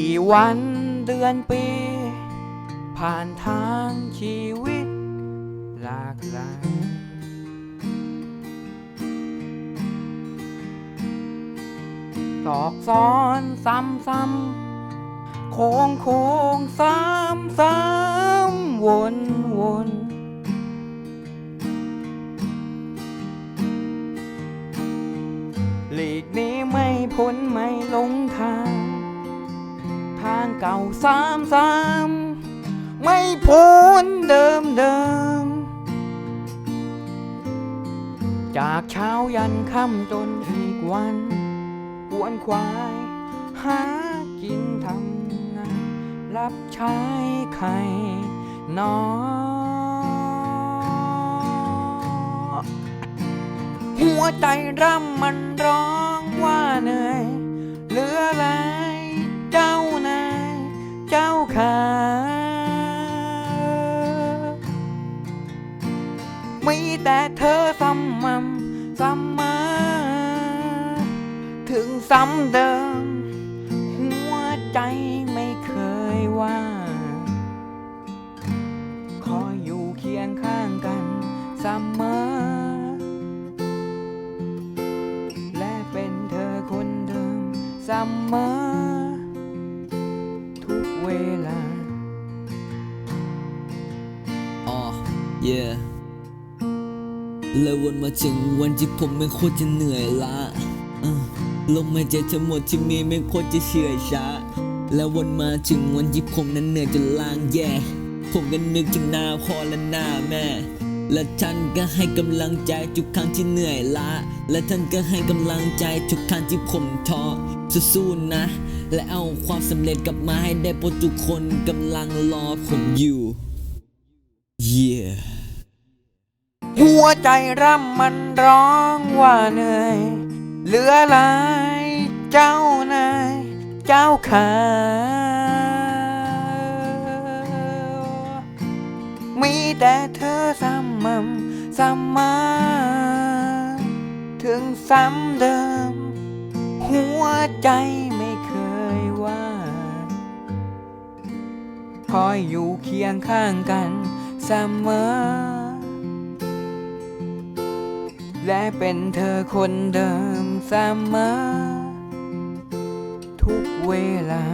ี่วันเดือนปี ผ่านทางชีวิตหลากหลายตอกซ้อนซ้ำซ้ำโค้งโค้งซ้ำซ้ำวนวนหลีกนี้ไม่พ้นไม่หลงทาง เก่าซ้ำซ้ำไม่พ้นเดิมเดิม จากเช้ายันค่ำจนอีกวันกวนควาย หากินทำงานรับใช้ใครนอหัวใจร่ำมันร้องว่าเหนื่อยเหลืออะไมีแต่เธอซ้ำมัมซ้ำมา ถึงซ้ำเดิม หัวใจไม่เคยว่าคอยอยู่เคียงข้างกันเสมอ และเป็นเธอคนเดิมเสมอ ทุกเวลาอ๋อ yeah แล้วนมาถึงวันที่ผมไม่โคตรจะเหนื่อยละเออลมหายใจทั้งหมดที่มีไม่โคตรจะเฉื่อยช้า แล้วนมาถึงวันที่ผมนั้นเหนื่อยจนลางแย่ ผมก็นึกถึงหน้าพ่อและหน้าแม่ และท่านก็ให้กำลังใจทุกครั้งที่เหนื่อยล้า และท่านก็ให้กำลังใจทุกครั้งที่ผมท้อสู้ๆนะ และเอาความสำเร็จกลับมาให้ได้เพราะทุกคนกำลังรอผมอยู่ yeah หัวใจร่ำมันร้องว่าเหนื่อย เหลือหลายเจ้านาย เจ้าขามีแต่เธอซ้ำมั่มซ้ำมาถึงซ้ำเดิม หัวใจไม่เคยว่า คอยอยู่เคียงข้างกันเสมอ และเป็นเธอคนเดิมเสมอทุกเวลา